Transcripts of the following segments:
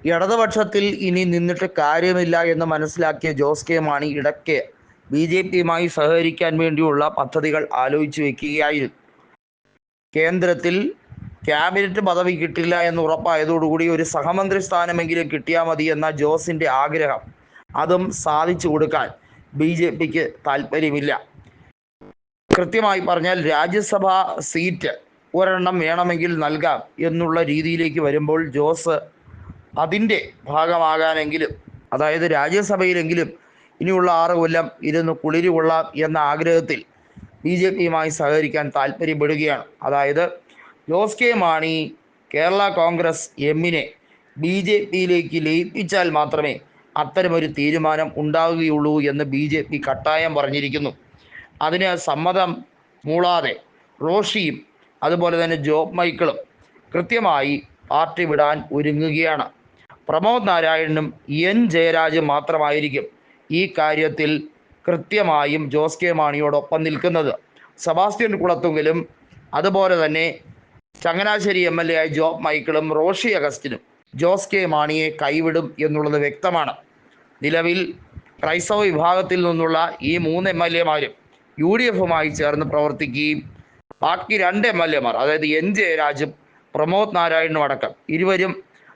ഇടതുപക്ഷത്തിൽ ഇനി നിന്നിട്ട് കാര്യമില്ല എന്ന് മനസ്സിലാക്കിയ ജോസ് കെ മാണി ഇടയ്ക്ക് ബി ജെ പിയുമായി സഹകരിക്കാൻ വേണ്ടിയുള്ള പദ്ധതികൾ ആലോചിച്ചു വെക്കുകയായിരുന്നു കേന്ദ്രത്തിൽ ക്യാബിനറ്റ് പദവി കിട്ടില്ല എന്ന് ഉറപ്പായതോടുകൂടി ഒരു സഹമന്ത്രി സ്ഥാനമെങ്കിലും കിട്ടിയാൽ മതി എന്ന ജോസിന്റെ ആഗ്രഹം. അതും സാധിച്ചു കൊടുക്കാൻ ബി ജെ പിക്ക് താല്പര്യമില്ല. കൃത്യമായി പറഞ്ഞാൽ രാജ്യസഭാ സീറ്റ് ഒരെണ്ണം വേണമെങ്കിൽ നൽകാം എന്നുള്ള രീതിയിലേക്ക് വരുമ്പോൾ ജോസ് അതിന്റെ ഭാഗമാകാനെങ്കിലും അതായത് രാജ്യസഭയിലെങ്കിലും ഇനിയുള്ള ആറ് കൊല്ലം ഇരുന്ന് കുളിരി കൊള്ളാം എന്ന ആഗ്രഹത്തിൽ ബി ജെ പിയുമായി സഹകരിക്കാൻ താല്പര്യപ്പെടുകയാണ് അതായത് ജോസ് കെ മാണി കേരള കോൺഗ്രസ് എമ്മിനെ ബി ജെ പിയിലേക്ക് ലയിപ്പിച്ചാൽ മാത്രമേ അത്തരമൊരു തീരുമാനം ഉണ്ടാവുകയുള്ളൂ എന്ന് ബി ജെ പി കട്ടായം പറഞ്ഞിരിക്കുന്നു. അതിന് സമ്മതം മൂളാതെ റോഷിയും അതുപോലെ തന്നെ ജോബ് മൈക്കിളും കൃത്യമായി പാർട്ടി വിടാൻ ഒരുങ്ങുകയാണ്. പ്രമോദ് നാരായണനും എൻ ജയരാജും മാത്രമായിരിക്കും ഈ കാര്യത്തിൽ കൃത്യമായും ജോസ് കെ മാണിയോടൊപ്പം നിൽക്കുന്നത്. സെബാസ്റ്റ്യൻ കുളത്തുങ്കലും അതുപോലെ തന്നെ ചങ്ങനാശ്ശേരി എം എൽ എ ആയ ജോബ് മൈക്കിളും റോഷി അഗസ്റ്റിനും ജോസ് കെ മാണിയെ കൈവിടും എന്നുള്ളത് വ്യക്തമാണ്. നിലവിൽ ക്രൈസ്തവ വിഭാഗത്തിൽ നിന്നുള്ള ഈ മൂന്ന് എം എൽ എമാരും യു ഡി എഫുമായി ചേർന്ന് പ്രവർത്തിക്കുകയും ബാക്കി രണ്ട് എം എൽ എമാർ അതായത് എൻ ജയരാജും പ്രമോദ് നാരായണനും അടക്കം ഇരുവരും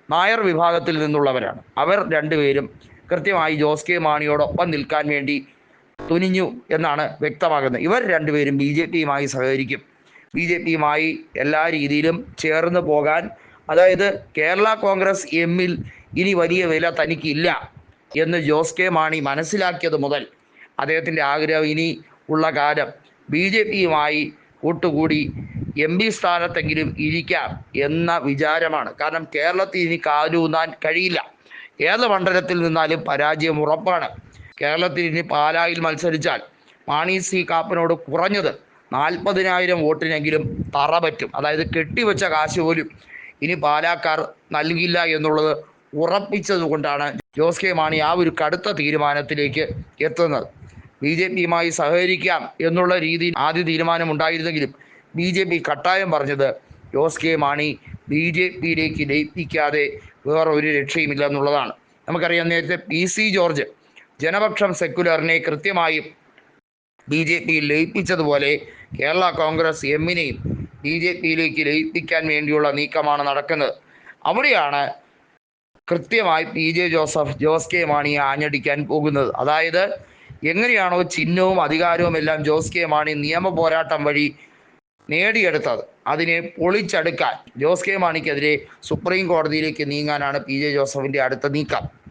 നായർ വിഭാഗത്തിൽ നിന്നുള്ളവരാണ്. അവർ രണ്ടുപേരും കൃത്യമായി ജോസ് കെ മാണിയോടൊപ്പം നിൽക്കാൻ വേണ്ടി തുനിഞ്ഞു എന്നാണ് വ്യക്തമാകുന്നത്. ഇവർ രണ്ടുപേരും ബി ജെ പിയുമായി സഹകരിക്കും. ബി ജെ പിയുമായി എല്ലാ രീതിയിലും ചേർന്ന് പോകാൻ അതായത് കേരള കോൺഗ്രസ് എമ്മിൽ ഇനി വലിയ വില തനിക്കില്ല എന്ന് ജോസ് കെ മാണി മനസ്സിലാക്കിയത് മുതൽ അദ്ദേഹത്തിന്റെ ആഗ്രഹം ഇനി ഉള്ള കാലം ബി ജെ പിയുമായി കൂട്ടുകൂടി എം പി സ്ഥാനത്തെങ്കിലും ഇരിക്കാം എന്ന വിചാരമാണ്. കാരണം കേരളത്തിൽ ഇനി കാലൂന്നാൻ കഴിയില്ല. ഏത് മണ്ഡലത്തിൽ നിന്നാലും പരാജയം ഉറപ്പാണ്. കേരളത്തിൽ ഇനി പാലായിൽ മത്സരിച്ചാൽ മാണി സി കാപ്പനോട് കുറഞ്ഞത് നാൽപ്പതിനായിരം വോട്ടിനെങ്കിലും തറ പറ്റും. അതായത് കെട്ടിവെച്ച കാശ് പോലും ഇനി പാലാക്കാർ നൽകില്ല എന്നുള്ളത് ഉറപ്പിച്ചതുകൊണ്ടാണ് ജോസ് കെ മാണി ആ ഒരു കടുത്ത തീരുമാനത്തിലേക്ക് എത്തുന്നത്. ബി ജെ പിയുമായി സഹകരിക്കാം എന്നുള്ള രീതിയിൽ ആദ്യ തീരുമാനം ഉണ്ടായിരുന്നെങ്കിലും ബി ജെ പി കട്ടായം പറഞ്ഞത് Jose K Mani B J പിയിലേക്ക് ലയിപ്പിക്കാതെ വേറെ ഒരു രക്ഷയുമില്ല എന്നുള്ളതാണ്. നമുക്കറിയാം നേരത്തെ പി സി ജോർജ് ജനപക്ഷം സെക്കുലറിനെ കൃത്യമായും ബി ജെ പിയിൽ ലയിപ്പിച്ചതുപോലെ കേരള കോൺഗ്രസ് എമ്മിനെയും ബി ജെ പിയിലേക്ക് ലയിപ്പിക്കാൻ വേണ്ടിയുള്ള നീക്കമാണ് നടക്കുന്നത്. അവിടെയാണ് കൃത്യമായി P J Joseph Jose K മാണിയെ ആഞ്ഞടിക്കാൻ പോകുന്നത്. അതായത് എങ്ങനെയാണോ ചിഹ്നവും അധികാരവും എല്ലാം ജോസ് കെ മാണി നിയമ പോരാട്ടം വഴി നേടിയെടുത്തത്. അതിനെ പൊളിച്ചടുക്കാൻ ജോസ് കെ മാണിക്കെതിരെ സുപ്രീം കോടതിയിലേക്ക് നീങ്ങാനാണ് പി ജെ ജോസഫിന്റെ അടുത്ത നീക്കം.